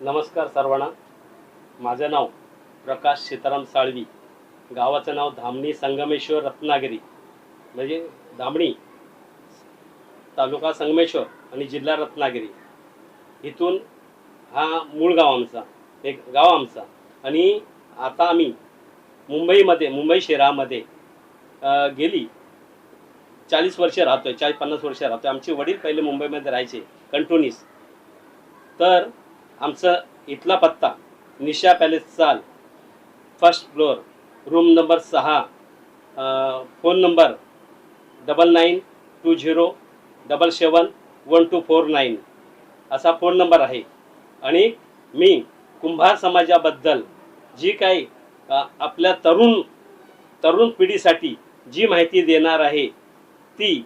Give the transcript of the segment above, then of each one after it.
नमस्कार सर्वांना. माझं नाव प्रकाश सीताराम साळवी. गावाचं नाव धामणी संगमेश्वर रत्नागिरी. म्हणजे धामणी तालुका संगमेश्वर आणि जिल्हा रत्नागिरी. इथून हा मूळ गाव आमचा एक गाव आमचा. आणि आता आम्ही मुंबईमध्ये मुंबई शहरामध्ये गेली. चाळीस वर्ष राहतोय चाळीस पन्नास वर्ष राहतोय. आमचे वडील पहिले मुंबईमध्ये राहायचे कंटोनीस. तर आमचं इथला पत्ता Nisha palace chawl first floor room number सहा phone number double nine two zero double seven one two four nine असा फोन नंबर आहे. आणि मी कुंभार समाजाबद्दल जी काही आपल्या तरुण तरुण पिढीसाठी जी माहिती देणार आहे ती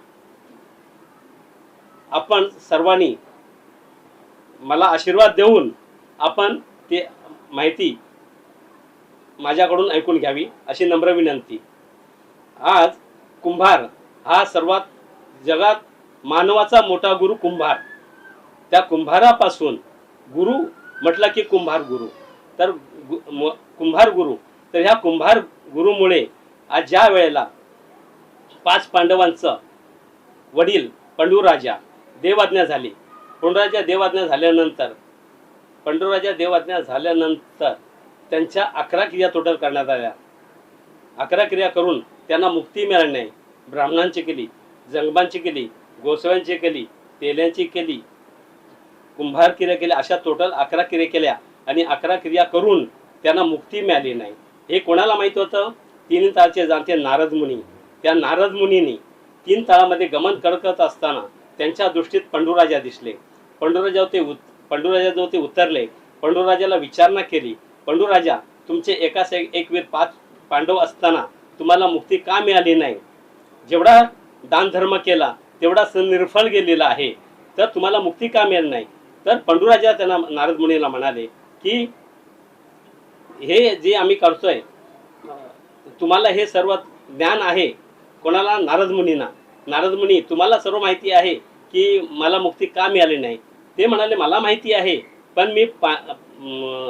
आपण सर्वांनी मला आशीर्वाद देऊन आपण ते माहिती माझ्याकडून ऐकून घ्यावी अशी नम्र विनंती. आज कुंभार हा सर्वात जगात मानवाचा मोठा गुरु कुंभार. त्या कुंभारापासून गुरु म्हटलं की कुंभार गुरु. तर गु- म- कुंभार गुरु. तर ह्या कुंभार गुरुमुळे आज ज्या वेळेला पाच पांडवांचं वडील पंडूराजा देवाज्ञा झाली पंडूराजा देवाज्ञा झाल्यानंतर पंडूराजा देवाज्ञा झाल्यानंतर त्यांच्या अकरा क्रिया टोटल करण्यात आल्या. अकरा क्रिया करून त्यांना मुक्ती मिळाली ब्राह्मणांची केली जंगबांची केली गोसव्यांची केली तेल्यांची केली कुंभार क्रिया केल्या अशा टोटल अकरा क्रिया केल्या. आणि अकरा क्रिया करून त्यांना मुक्ती मिळाली नाही. हे कोणाला माहीत होतं? तीन ताळचे जाणते नारद मुनी. त्या नारद मुनींनी तीन ताळामध्ये गमन करत असताना त्यांच्या दृष्टीत पंडुराजा दिसले. पंडुराजा ते उत पंडुराजा जो ते उतरले पंडूराजाला विचारणा केली. पंडुराजा तुमचे एकास एक एक वीर पाच पांडव असताना तुम्हाला मुक्ती का मिळाली नाही? जेवढा दानधर्म केला तेवढा स- निर्फळ गेलेला आहे तर तुम्हाला मुक्ती का मिळाली नाही? तर पंडूराजा त्यांना नारद मुनीला म्हणाले की हे जे आम्ही करतोय तुम्हाला हे सर्व ज्ञान आहे. कोणाला? नारद मुनीना. नारद मुनी तुम्हाला सर्व माहिती आहे की मला मुक्ती का मिळाली नाही? ते म्हणाले मला माहिती आहे पण मी पा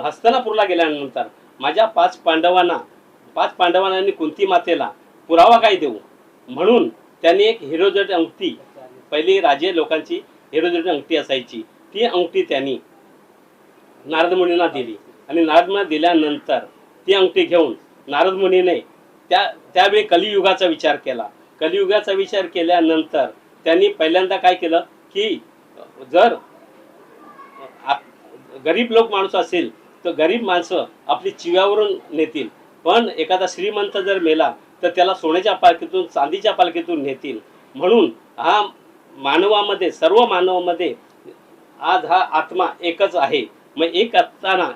हस्तनापूरला गेल्यानंतर माझ्या पाच पांडवांना पाच पांडवांना आणि कुंती मातेला पुरावा काय देऊ? म्हणून त्यांनी एक हिरोजट अंगठी पहिली राजे लोकांची हिरोजट अंगठी असायची. ती अंगठी त्यांनी नारद मुनींना दिली. आणि नारद दिल्यानंतर ती अंगठी घेऊन नारद मुनीने त्या त्यावेळी कलियुगाचा विचार केला. कलियुगाचा विचार केल्यानंतर त्यांनी पहिल्यांदा काय केलं की जर गरीब लोक माणूस असेल तर गरीब माणसं आपली चिव्यावरून नेतील. पण एखादा श्रीमंत जर मेला तर त्याला सोन्याच्या पालखीतून चांदीच्या पालखीतून नेतील. म्हणून हा मानवामध्ये सर्व मानवामध्ये आज हा आत्मा एकच आहे. मग एक असताना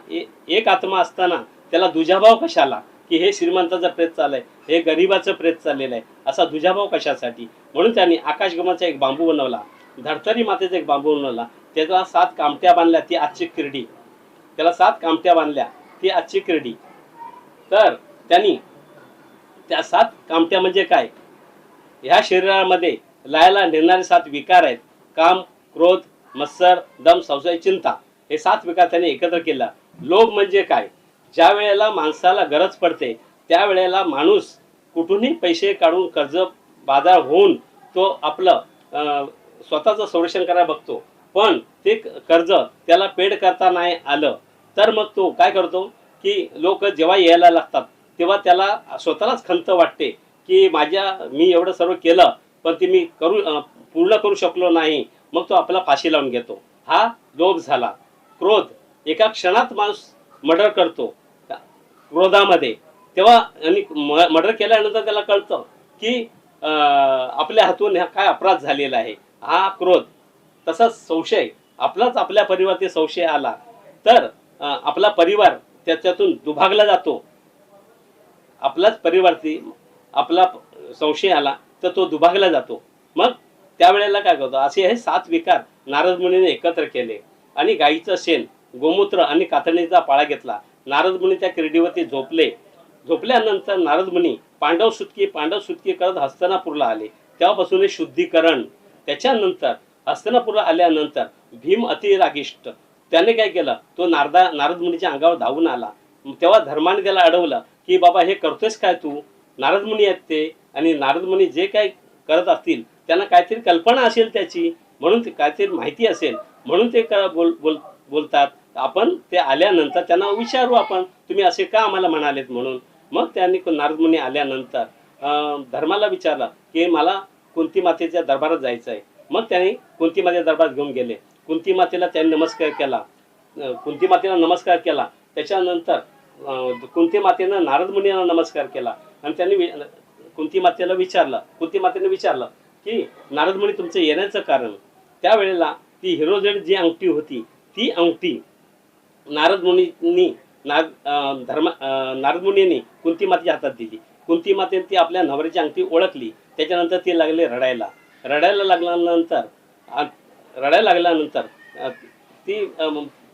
एक आत्मा असताना त्याला दुजाभाव कशाला? की हे श्रीमंताचं प्रेत चाललंय हे गरिबाचं प्रेत चाललेलं आहे असा दुजाभाव कशासाठी? म्हणून त्यांनी आकाशगमाचा एक बांबू बनवला धडतरी मातेचा एक बांबू बनवला त्याला सात कामट्या बांधल्या ती आजची क्रीडी. त्याला सात कामट्या बांधल्या ती आजची क्रीडी. तर त्यांनी त्या सात कामट्या म्हणजे काय? ह्या शरीरामध्ये लायला नेणारे सात विकार आहेत. काम क्रोध मत्सर दम संशय चिंता हे सात विकार त्यांनी एकत्र केला. लोभ म्हणजे काय? ज्या वेळेला माणसाला गरज पडते त्यावेळेला माणूस कुठूनही पैसे काढून कर्ज बाजार होऊन तो आपलं स्वतःचं संरक्षण करायला बघतो. पण ते क- कर्ज त्याला पेड करता नाही आलं तर मग तो काय करतो की लोक जेव्हा यायला लागतात तेव्हा त्याला स्वतःलाच खंत वाटते की माझ्या मी एवढं सर्व केलं पण ते मी करू पूर्ण करू शकलो नाही मग तो आपला फाशी लावून घेतो. हा लोभ झाला. क्रोध एका क्षणात माणूस मर्डर करतो क्रोधामध्ये. तेव्हा आणि मर्डर केल्यानंतर त्याला कळतं की आपल्या हातून हा काय अपराध झालेला आहे. हा क्रोध तसाच संशय आपलाच आपल्या परिवारातील संशय आला तर आपला परिवार त्याच्यातून दुभागला जातो. आपलाच परिवारती आपला संशय आला तर तो दुभागला जातो. मग त्यावेळेला काय करतो? असे हे सात विकार नारद मुनीने एकत्र केले आणि गाईचं शेण गोमूत्र आणि कातडीचा पाळा घेतला. नारद मुनी त्या क्रीडीवरती झोपले. झोपल्यानंतर नारद मुनी पांडव सुटकी पांडव सुटकी करत हस्तानापूरला आले. तेव्हापासून हे शुद्धीकरण. त्याच्यानंतर हस्तिनापूरला आल्यानंतर भीम अतिरागिष्ट त्याने काय केलं? तो नारदा नारद मुनीच्या अंगावर धावून आला. तेव्हा धर्माने त्याला अडवलं की बाबा हे करतोयस काय तू? नारद मुनी आहेत ते आणि नारद मुनी जे काय करत असतील त्यांना काहीतरी कल्पना असेल त्याची? म्हणून ते काहीतरी माहिती असेल. म्हणून ते क- बोल बोल बोलतात. आपण ते आल्यानंतर त्यांना विचारू आपण तुम्ही असे का आम्हाला म्हणालेत म्हणून? मग त्यांनी नारद मुनी आल्यानंतर धर्माला विचारलं की मला कोणती मातेच्या दरबारात जायचं आहे मग त्यांनी कुंती मातेच्या दरबारात घेऊन गेले. कुंती मातेला त्यांनी नमस्कार केला. कुंती मातेला नमस्कार केला. त्याच्यानंतर कुंती मातेनं नारद मुनीला नमस्कार केला. आणि त्यांनी कुंती मातेला विचारलं. कुंती मातेने विचारलं की नारद मुनी तुमचं येण्याचं कारण. त्यावेळेला ती हिरोजेड जी अंगठी होती ती अंगठी नारद मुनींनी नाग धर्म नारद मुनींनी कुंती मातेच्या हातात दिली. कुंती मातेने ती आपल्या नवऱ्याची अंगठी ओळखली. त्याच्यानंतर ती लागले रडायला. रडायला लागल्यानंतर रडायला लागल्यानंतर ती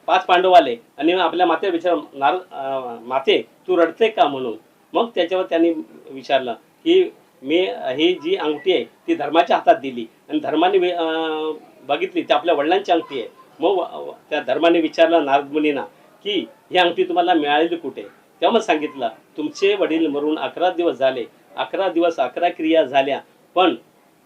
पाच पांडव आले आणि आपल्या माते विचार नार माते तू रडते का म्हणून? मग त्याच्यावर त्यांनी विचारलं की मी ही जी अंगठी आहे ती धर्माच्या हातात दिली आणि धर्माने बघितली ती आपल्या वडिलांची अंगठी आहे. मग त्या धर्माने विचारलं नारद मुनींना की ही अंगठी तुम्हाला मिळालेली कुठे? तेव्हा मग सांगितलं तुमचे वडील मरून अकरा दिवस झाले. अकरा दिवस अकरा क्रिया झाल्या. पण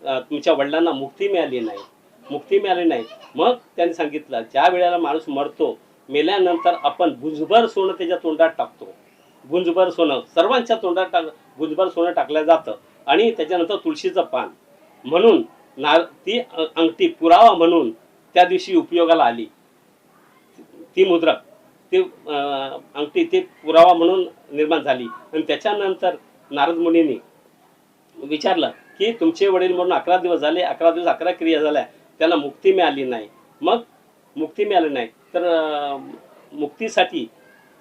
तुमच्या वडिलांना मुक्ती मिळाली नाही. मुक्ती मिळाली नाही. मग त्यांनी सांगितलं ज्या वेळेला माणूस मरतो मेल्यानंतर आपण गुंजभर सोनं त्याच्या तोंडात टाकतो. गुंजभर सोनं सर्वांच्या तोंडात टाक गुंजभर सोनं टाकलं जातं आणि त्याच्यानंतर तुळशीचं पान. म्हणून नार ती अंगठी पुरावा म्हणून त्या दिवशी उपयोगाला आली. ती मुद्रक ती अंगठी ती पुरावा म्हणून निर्माण झाली. आणि त्याच्यानंतर नारद मुनीने विचारलं की तुमचे वडील म्हणून अकरा दिवस झाले अकरा दिवस अकरा क्रिया झाल्या त्याला मुक्ती मिळाली नाही. मग मुक्ती मिळाली नाही. तर मुक्तीसाठी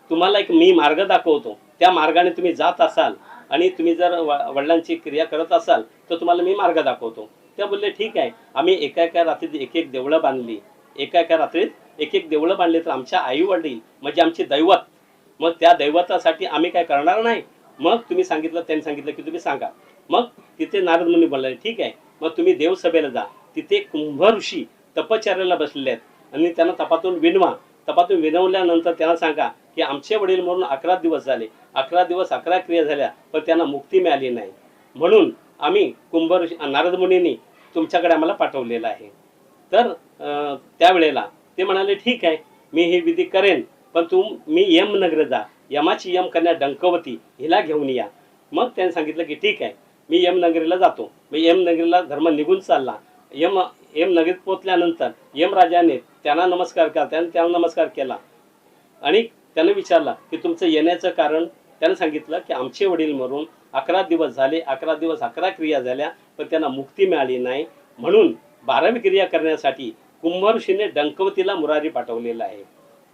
तुम्हाला एक मी मार्ग दाखवतो. त्या मार्गाने तुम्ही जात असाल आणि तुम्ही जर व- वडिलांची क्रिया करत असाल तर तुम्हाला मी मार्ग दाखवतो. त्या बोलले ठीक आहे. आम्ही एका एका रात्रीत एक एक देवळं बांधली. एका एका रात्रीत एक एक देवळं बांधली तर आमच्या आई वडील म्हणजे आमचे दैवत मग त्या दैवतासाठी आम्ही काय करणार नाही? मग तुम्ही सांगितलं त्यांनी सांगितलं की तुम्ही सांगा. मग तिथे नारद मुनी बोलले ठीक आहे मग तुम्ही देवसभेला जा. तिथे कुंभ ऋषी तपचर्याला बसलेले आहेत. आणि त्यांना तपातून विनवा. तपातून विनवल्यानंतर त्यांना सांगा की आमचे वडील म्हणून अकरा दिवस झाले. अकरा दिवस अकरा क्रिया झाल्या पण त्यांना मुक्ती मिळाली नाही. म्हणून आम्ही कुंभ ऋषी नारद मुनींनी तुमच्याकडे आम्हाला पाठवलेलं आहे. तर त्यावेळेला ते म्हणाले ठीक आहे मी ही विधी करेन पण तू मी यम नगर जा. यमाची यम कन्या डंकवती हिला घेऊन या. मग त्याने सांगितलं की ठीक आहे मी यम नगरीला जातो. मी यम नगरीला धर्म निघून चालला. यम यम नगरीत पोचल्यानंतर यम राजाने त्यांना नमस्कार केला. त्याने त्यांना नमस्कार केला. आणि त्यानं विचारला की तुमचं येण्याचं कारण? त्याने सांगितलं की आमचे वडील मरून अकरा दिवस झाले. अकरा दिवस अकरा क्रिया झाल्या पण त्यांना मुक्ती मिळाली नाही. म्हणून बारावी क्रिया करण्यासाठी कुंभ ऋषीने डंकवतीला मुरारी पाठवलेला आहे.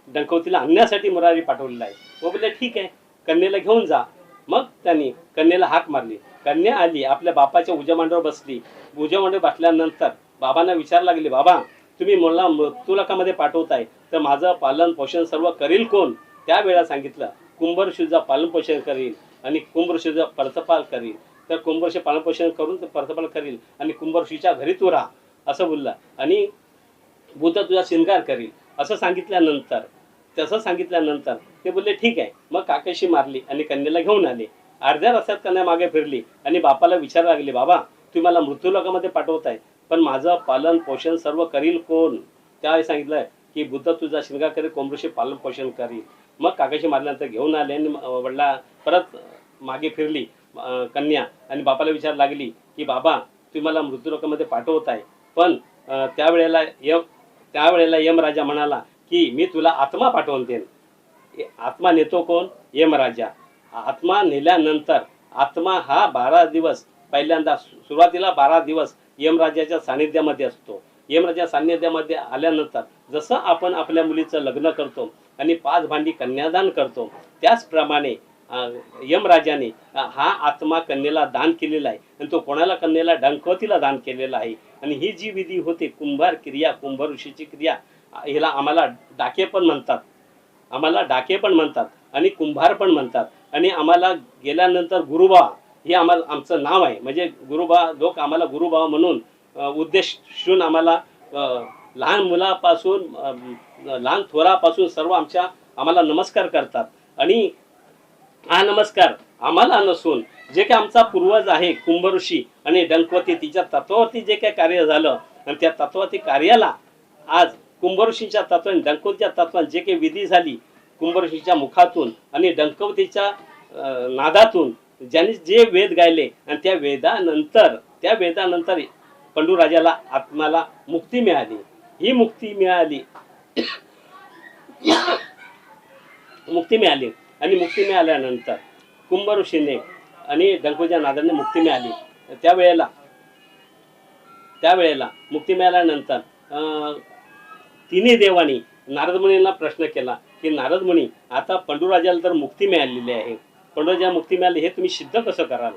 डंकवतीला आणण्यासाठी मुरारी पाठवलेला आहे. तो बोलले ठीक आहे. कन्येला घेऊन जा. मग त्यांनी कन्येला हाक मारली. कन्या आली आपल्या बापाच्या उजामांडावर बसली. उजामांडावर बसल्यानंतर बाबांना विचार लागले बाबा तुम्ही मला मृत्यूलोकामध्ये पाठवताय तर माझं पालन पोषण सर्व करील कोण? त्यावेळेला सांगितलं कुंभ ऋषीचं पालन पोषण करील आणि कुंभ ऋषीचं परतपाल करील तर कुंभ ऋषी पालन पोषण करून ते परतपाल करील आणि कुंभ ऋषीच्या घरी तू राहा. असं बोलला. आणि बुद्ध तुझा शृंगार करील. असं सांगितल्यानंतर तसं सांगितल्यानंतर ते बोलले ठीक आहे. मग काकाशी मारली आणि कन्येला घेऊन आले. अर्ध्या रस्त्यात कन्या मागे फिरली आणि बापाला विचार लागली बाबा तुम्ही मला मृत्यूलोकामध्ये पाठवताय पण माझं पालन पोषण सर्व करील कोण? त्यावेळी सांगितलं की बुद्ध तुझा शिंगा करी कोंबडीशी पालन पोषण करील. मग काकाशी मारल्यानंतर घेऊन आले आणि वडला परत मागे फिरली कन्या. आणि बापाला विचार लागली की बाबा तुम्ही मला मृत्यूलोकामध्ये पाठवताय पण त्यावेळेला यम त्यावेळेला यमराजा म्हणाला की मी तुला आत्मा पाठवून देईन. आत्मा नेतो कोण? यमराजा. आत्मा नेल्यानंतर आत्मा हा बारा दिवस पहिल्यांदा सुरुवातीला बारा दिवस यमराजाच्या सानिध्यामध्ये असतो. यमराजा सानिध्यामध्ये आल्यानंतर जसं आपण आपल्या मुलीचं लग्न करतो आणि पाच भांडी कन्यादान करतो त्याचप्रमाणे यमराजाने हा आत्मा कन्येला दान केलेला आहे आणि तो कोणाला कन्येला? डंकवतीला दान केलेला आहे. आणि ही जी विधी होते कुंभार क्रिया कुंभ ऋषीची क्रिया हिला आम्हाला डाके पण म्हणतात. आम्हाला डाके पण म्हणतात आणि कुंभार पण म्हणतात. आणि आम्हाला गेल्यानंतर गुरुबा हे आम्हाला आमचं नाव आहे. म्हणजे गुरुबा लोक आम्हाला गुरुबा म्हणून उद्देशून आम्हाला लहान मुलापासून लहान थोरापासून सर्व आमच्या आम्हाला नमस्कार करतात. आणि हा नमस्कार आम्हाला नसून जे काही आमचा पूर्वज आहे कुंभऋषी आणि डंकवती तिच्या तत्वावरती जे काही कार्य झालं आणि त्या तत्वावरती कार्याला आज कुंभऋषीच्या तत्वाने डंकवतीच्या तत्वाने जे काही विधी झाली कुंभऋषीच्या मुखातून आणि डंकवतीच्या नादातून ज्यांनी जे वेद गायले आणि त्या वेदानंतर त्या वेदानंतर पंडूराजाला आत्माला मुक्ती मिळाली. ही मुक्ती मिळाली. मुक्ती मिळाली. आणि मुक्ती मिळाल्यानंतर कुंभ ऋषीने आणि डंकोच्या नादाने मुक्ती मिळाली. त्यावेळेला त्यावेळेला मुक्ती मिळाल्यानंतर अं, तिन्ही देवानी नारद मुनींना प्रश्न केला की नारद म्हणी आता पंडूराजाला तर मुक्ती मिळालेली आहे. पंडूराजा मुक्ती मिळाली हे तुम्ही सिद्ध कसं कराल?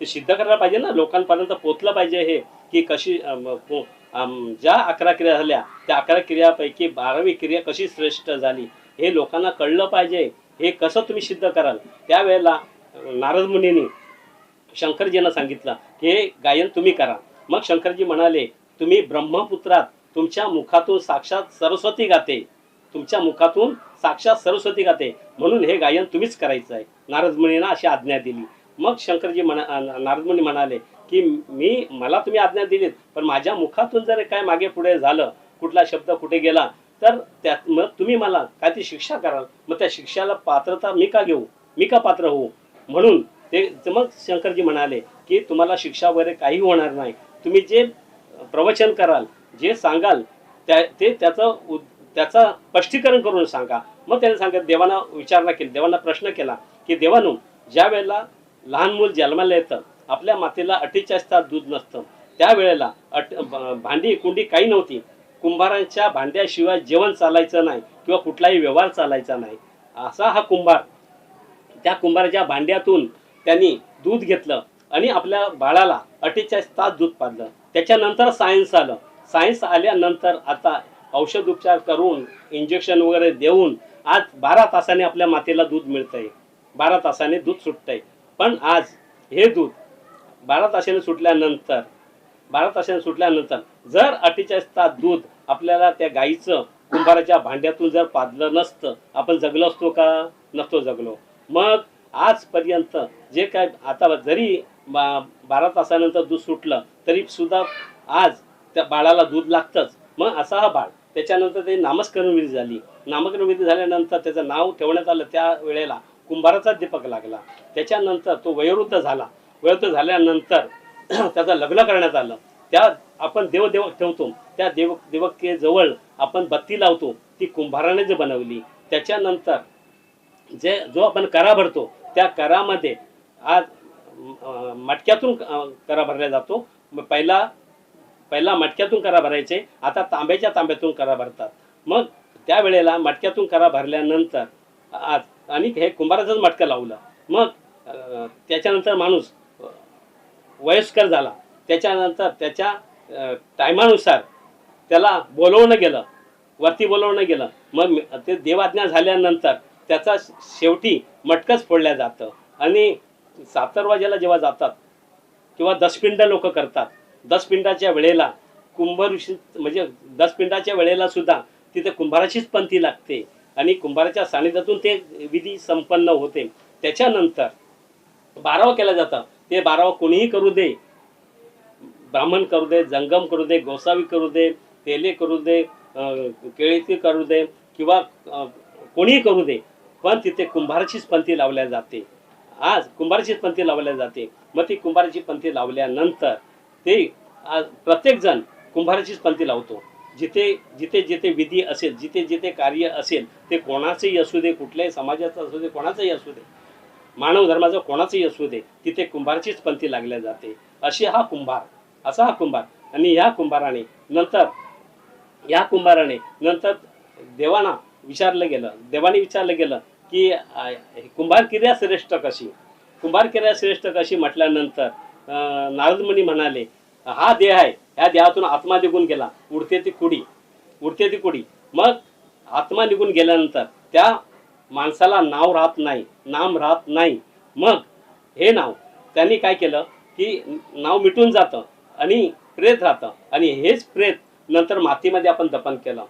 ते सिद्ध करायला पाहिजे ना? लोकांपर्यंत पोचलं पाहिजे हे की कशी ज्या अकरा क्रिया झाल्या त्या अकरा क्रियापैकी बारावी क्रिया कशी श्रेष्ठ झाली हे लोकांना कळलं पाहिजे. हे कसं तुम्ही सिद्ध कराल? त्यावेळेला नारद मुनीने शंकरजींना सांगितलं की हे गायन तुम्ही करा. मग शंकरजी म्हणाले तुम्ही ब्रह्मपुत्रात तुमच्या मुखातून साक्षात सरस्वती गाते. तुमच्या मुखातून साक्षात सरस्वती गाते. म्हणून हे गायन तुम्हीच करायचं आहे. नारद मुनींना अशी आज्ञा दिली. मग शंकरजी म्हणा अं, नारद मुनी म्हणाले की मी मला तुम्ही आज्ञा दिलीत पण माझ्या मुखातून जर काय मागे पुढे झालं कुठला शब्द कुठे गेला तर त्यात मग तुम्ही मला काय ती शिक्षा कराल? मग त्या शिक्षाला पात्रता मी का घेऊ? मी का पात्र होऊ? म्हणून ते मग शंकरजी म्हणाले की तुम्हाला शिक्षा वगैरे काही होणार नाही. तुम्ही जे प्रवचन कराल जे सांगाल त्या ते त्याचं उद त्याचं स्पष्टीकरण करून सांगा. मग त्याने सांगत देवाना विचारणा केली देवांना प्रश्न केला की देवानू ज्या वेळेला लहान मूल जन्माला येतं आपल्या मातेला अठ्ठेचाळीस तास दूध नसतं. त्यावेळेला अट भांडी कुंडी काही नव्हती. कुंभारांच्या भांड्याशिवाय जेवण चालायचं नाही किंवा कुठलाही व्यवहार चालायचा नाही. असा हा कुंभार. त्या कुंभाराच्या भांड्यातून त्यांनी दूध घेतलं आणि आपल्या बाळाला अठ्ठेचाळीस तास दूध पाजलं. त्याच्यानंतर सायन्स आलं. सायन्स आल्यानंतर आता औषध उपचार करून इंजेक्शन वगैरे देऊन आज बारा तासाने आपल्या मातेला दूध मिळतंय. बारा तासाने दूध सुटतंय. पण आज हे दूध बारा तासाने सुटल्यानंतर बारा तासाने सुटल्यानंतर जर अठ्ठेचाळीस तास दूध आपल्याला त्या गाईचं कुंभाराच्या भांड्यातून जर पाजलं नसतं आपण जगलो असतो का? नसतो जगलो. मग आजपर्यंत जे काय आता जरी बा बारा तासानंतर दूध सुटलं तरी सुद्धा आज त्या बाळाला दूध लागतंच. मग असा हा बाळ त्याच्यानंतर ते नामस्करण विधी झाली. नामकरण विधी झाल्यानंतर त्याचं नाव ठेवण्यात आलं त्या वेळेला. कुंभाराचा दीपक लागला. त्याच्यानंतर तो वयोवृद्ध झाला. वयोवृद्ध झाल्यानंतर त्याचं लग्न करण्यात आलं. त्या आपण देवदेव ठेवतो. त्या देव देवकेजवळ आपण बत्ती लावतो. ती कुंभाराने जे बनवली. त्याच्यानंतर जे जो आपण करा भरतो त्या करामध्ये आज मटक्यातून करा भरला जातो. पहिला पहिला मटक्यातून करा भरायचे आता तांब्याच्या तांब्यातून करा भरतात. मग त्यावेळेला मटक्यातून करा भरल्यानंतर आज आणि हे कुंभाराचंच मटकं लावलं. मग त्याच्यानंतर माणूस वयस्कर झाला. त्याच्यानंतर त्याच्या टायमानुसार त्याला बोलवणं गेलं. वरती बोलवणं गेलं. मग ते देवाज्ञा झाल्यानंतर त्याचा शेवटी मटकंच फोडल्या जातं. आणि सातरवाज्याला जेव्हा जातात किंवा दसपिंड लोक करतात दस दसपिंडाच्या वेळेला कुंभ ऋषी म्हणजे दस दसपिंडाच्या वेळेला सुद्धा तिथे कुंभाराचीच पंथी लागते. आणि कुंभाराच्या सानिध्यातून ते विधी संपन्न होते. त्याच्यानंतर बारावा केलं जातं. ते बारावं कोणीही करू दे. ब्राह्मण करू दे जंगम करू दे गोसावी करू दे तेले करू दे केळीती करू दे किंवा कोणीही करू दे. पण तिथे कुंभाराचीच पंथी लावल्या जाते. आज कुंभाराचीच पंथी लावल्या जाते. मग ती कुंभाराची पंथी लावल्यानंतर ते प्रत्येकजण कुंभाराचीच पंथी लावतो. जिथे जिथे जिथे विधी असेल जिथे जिथे कार्य असेल ते कोणाचंही असू दे कुठल्याही समाजाचं असू दे कोणाचंही असू दे मानव धर्माचं कोणाचंही असू दे तिथे कुंभारचीच पंथी लागल्या जाते. अशी हा कुंभार असा हा कुंभार. आणि या कुंभाराने नंतर या कुंभाराने नंतर देवाना विचारलं गेलं देवाने विचारलं गेलं की कुंभार क्रिया श्रेष्ठ कशी? कुंभार क्रिया श्रेष्ठ कशी म्हटल्यानंतर नारदमुनी म्हणाले हा देह आहे. ह्या देहातून आत्मा निघून गेला. उडते ती कुडी. उडते ती कुडी. मग आत्मा निघून गेल्यानंतर त्या माणसाला नाव राहत नाही नाम राहत नाही. मग हे नाव त्यांनी काय केलं की नाव मिटून जातं आणि प्रेत राहतं. आणि हेच प्रेत नंतर मातीमध्ये आपण दफन केलं.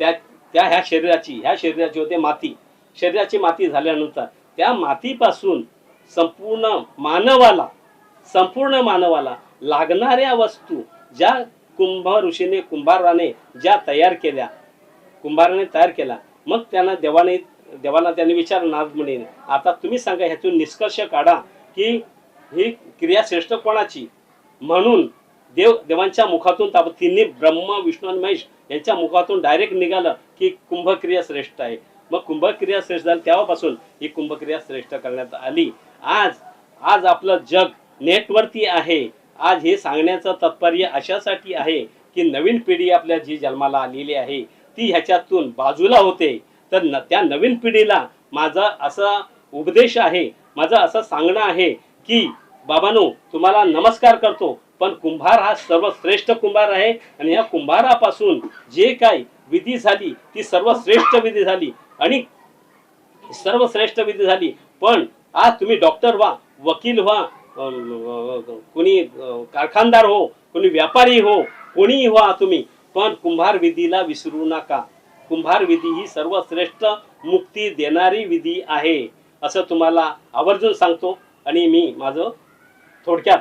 त्या त्या ह्या शरीराची ह्या शरीराची होते माती. शरीराची माती झाल्यानंतर त्या मातीपासून संपूर्ण मानवाला संपूर्ण मानवाला लागणाऱ्या वस्तू ज्या कुंभ ऋषीने कुंभाराने ज्या तयार केल्या कुंभाराने तयार केला मग त्यांना देवाने देवाला त्यांनी विचारलं म्हणे आता तुम्ही सांगा ह्यातून निष्कर्ष काढा की ही क्रिया श्रेष्ठ कोणाची? म्हणून देव देवांच्या मुखातून ताब- तिन्ही ब्रह्म विष्णू आणि महेश यांच्या मुखातून डायरेक्ट निघालं की कुंभक्रिया श्रेष्ठ आहे. मग कुंभक्रिया श्रेष्ठ झाली तेव्हापासून ही कुंभक्रिया श्रेष्ठ करण्यात आली. आज आज आपलं जग नेटवरती आहे. आज हे सांगण्याचं तात्पर्य अशासाठी आहे की नवीन पिढी आपल्या जी जन्माला आलेली आहे ती ह्याच्यातून बाजूला होते. तर न त्या नवीन पिढीला माझा असा उपदेश आहे माझं असं सांगणं आहे की बाबानो तुम्हाला नमस्कार करतो पण कुंभार हा सर्वश्रेष्ठ कुंभार आहे आणि या कुंभारापासून जे काही विधी झाली ती सर्वश्रेष्ठ विधी झाली आणि सर्वश्रेष्ठ विधी झाली. पण आज तुम्ही डॉक्टर व्हा वकील व्हा कुणी कारखानदार हो कोणी व्यापारी हो कोणीही व्हा तुम्ही पण कुंभार विधीला विसरू नका. कुंभार विधी ही सर्वश्रेष्ठ मुक्ती देणारी विधी आहे असं तुम्हाला आवर्जून सांगतो आणि मी माझं थोडक्यात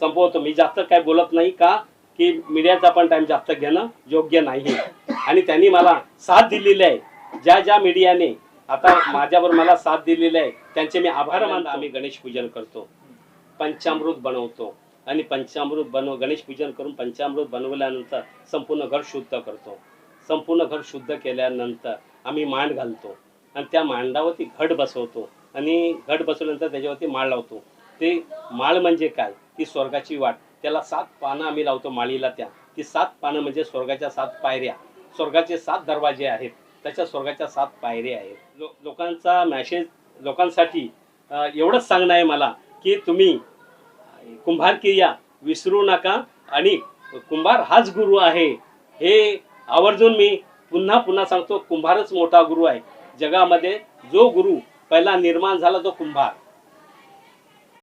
संपवतो. मी जास्त काय बोलत नाही का की मीडियाचा पण टाइम जास्त घेणं योग्य नाही आणि त्यांनी मला साथ दिलेली आहे. ज्या ज्या मीडियाने आता माझ्यावर मला साथ दिलेली आहे. त्यांचे मी आभार मानतो. आम्ही गणेश पूजन करतो. पंचामृत बनवतो. आणि पंचामृत बनव गणेश पूजन करून पंचामृत बनवल्यानंतर संपूर्ण घर शुद्ध करतो. संपूर्ण घर शुद्ध केल्यानंतर आम्ही मांड घालतो. आणि त्या मांडावरती घट बसवतो. आणि घट बसवल्यानंतर त्याच्यावरती माळ लावतो. ते माळ म्हणजे काय? ती स्वर्गाची वाट. त्याला सात पानं आम्ही लावतो माळीला त्या. ती सात पानं म्हणजे स्वर्गाच्या सात पायऱ्या. स्वर्गाचे सात दरवाजे आहेत. त्याच्या स्वर्गाच्या सात पायऱ्या आहेत. लो लोकांचा मॅसेज लोकांसाठी एवढंच सांगणं आहे मला की तुम्ही कुंभार क्रिया विसरू नका आणि कुंभार हाच गुरु आहे. हे आवर्जून मी पुन्हा पुन्हा सांगतो कुंभारच मोठा गुरु आहे. जगामध्ये जो गुरु पहिला निर्माण झाला तो कुंभार.